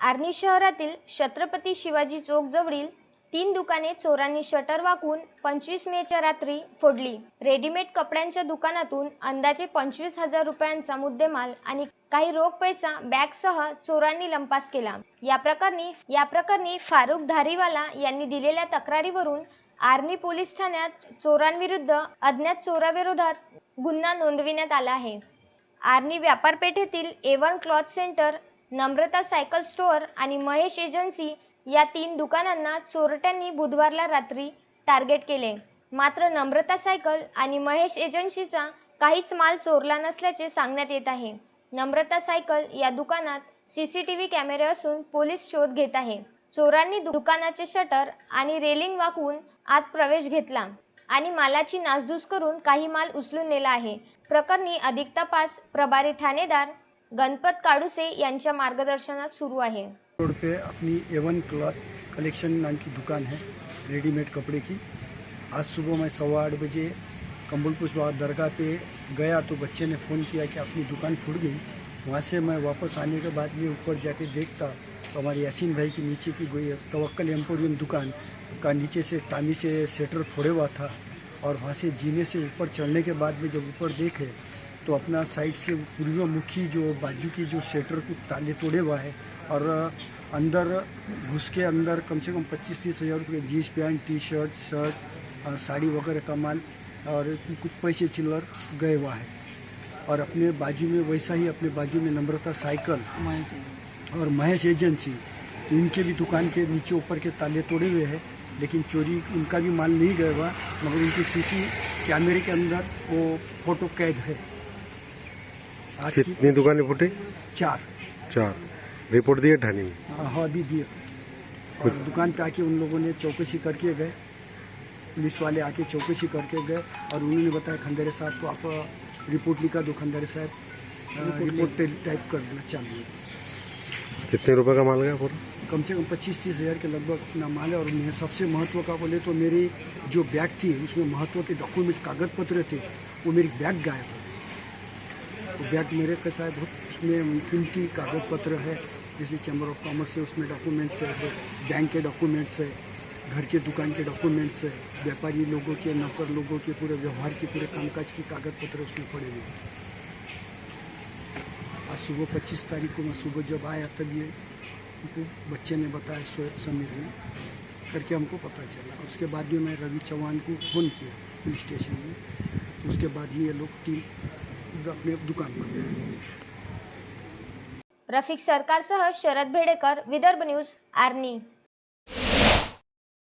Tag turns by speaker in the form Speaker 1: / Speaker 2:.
Speaker 1: आर्णी शहरातील छत्रपती शिवाजी चौक जवळील तीन दुकाने चोरांनी शटर वाकून पंचवीस मेच्या रात्री फोडली. रेडीमेड कपड्यांच्या दुकानातून अंदाजे पंचवीस हजार रुपयांचा मुद्देमाल आणि काही रोख पैसा बॅगसह चोरांनी लंपास केला. या प्रकरणी या प्रकरणी फारुख धारीवाला यांनी दिलेल्या तक्रारीवरून आर्णी पोलीस ठाण्यात चोरांविरुद्ध अज्ञात चोराविरोधात गुन्हा नोंदविण्यात आला आहे. Arni व्यापारपेठेतील A one cloth centre Namrata cycle store आणि महेश एजन्सी या तीन दुकानांना चोरट्यांनी बुधवारला रात्री टार्गेट केले. मात्र नम्रता सायकल आणि महेश एजन्सीचा काहीच माल चोरला नसल्याचे सांगण्यात येत आहे. नम्रता सायकल या दुकानात सीसीटीव्ही कॅमेरे असून पोलीस शोध घेत आहे. चोरांनी दुकानाचे शटर आणि रेलिंग वाकवून आत प्रवेश घेतला आणि मालाची नासधूस करून काही माल उचलून नेला आहे. प्रकरणी अधिक तपास प्रभारी ठाणेदार गणपत काडुसे यांच्या मार्गदर्शनात सुरू आहे.
Speaker 2: रोड पे अपनी एवन क्लॉथ कलेक्शन नाम की दुकान है रेडीमेड कपड़े की. आज सुबह मैं सवा आठ बजे कम्बुलपुर बाग दरगाह पे गया तो बच्चे ने फ़ोन किया कि अपनी दुकान फूट गई। वहाँ से मैं वापस आने के बाद में ऊपर जाके देखता तो हमारे यासीन भाई के नीचे की गई तवक्कल एम्पोरियम दुकान का नीचे से टामी से सेटर फोड़े हुआ था और वहाँ से जीने से ऊपर चढ़ने के बाद में जब ऊपर देखे तो अपना साइड से पूर्वमुखी जो बाजू की जो सेटर को ताले तोड़े हुआ है और अंदर घुस के अंदर कम से कम पच्चीस तीस हज़ार रुपये jeans pant T shirt shirt sari वगैरह का माल और कुछ पैसे चिल्लर गए हुआ है। और अपने बाजू में वैसा ही अपने बाजू में नम्रता साइकिल और महेश एजेंसी तो इनके भी दुकान के नीचे ऊपर के ताले तोड़े हुए हैं लेकिन चोरी उनका भी माल नहीं गया हुआ मगर उनकी सीसी कैमरे के अंदर वो फ़ोटो कैद है।
Speaker 3: कितनी दुकानें फूटी
Speaker 2: चार।
Speaker 3: चार। रिपोर्ट दिए ठाणे में
Speaker 2: हाँ अभी दिए। और दुकान पे आके उन लोगों ने चौकसी करके गए। पुलिस वाले आके चौकसी करके गए और उन्होंने बताया खंडेरे साहब को आप रिपोर्ट लिखा दो खंडेरे साहब। रिपोर्ट टाइप कर देना चाहिए
Speaker 3: कितने रुपए का माल गया पूरा?
Speaker 2: कम से कम पच्चीस तीस हज़ार के लगभग अपना माल है और मेरे सबसे महत्व का बोले तो मेरी जो बैग थी उसमें महत्व के डॉक्यूमेंट्स कागज़ पत्र थे वो मेरी बैग गायब है वो बैग मेरे कैसा है बहुत उसमें कीमती कागज़ पत्र है, जैसे चैम्बर ऑफ़ कॉमर्स है, उसमें डॉक्यूमेंट्स है बैंक के डॉक्यूमेंट्स है, घर के दुकान के डॉक्यूमेंट्स है, व्यापारी लोगों के, नौकर लोगों के पूरे व्यवहार के, पूरे कामकाज की कागज़ पत्र उसमें पड़े हुए हैं। आज सुबह पच्चीस तारीख को मैं सुबह जब आया तब ये उनको बच्चे ने बताया समीर ने, करके हमको पता चला। उसके बाद भी मैं रवि चौहान को फ़ोन किया, पुलिस स्टेशन में। तो उसके बाद में ये लोग टीम अपने दुकान पर
Speaker 1: रफिक सरकारसह शरद भेडेकर विदर्भ न्यूज आर्नी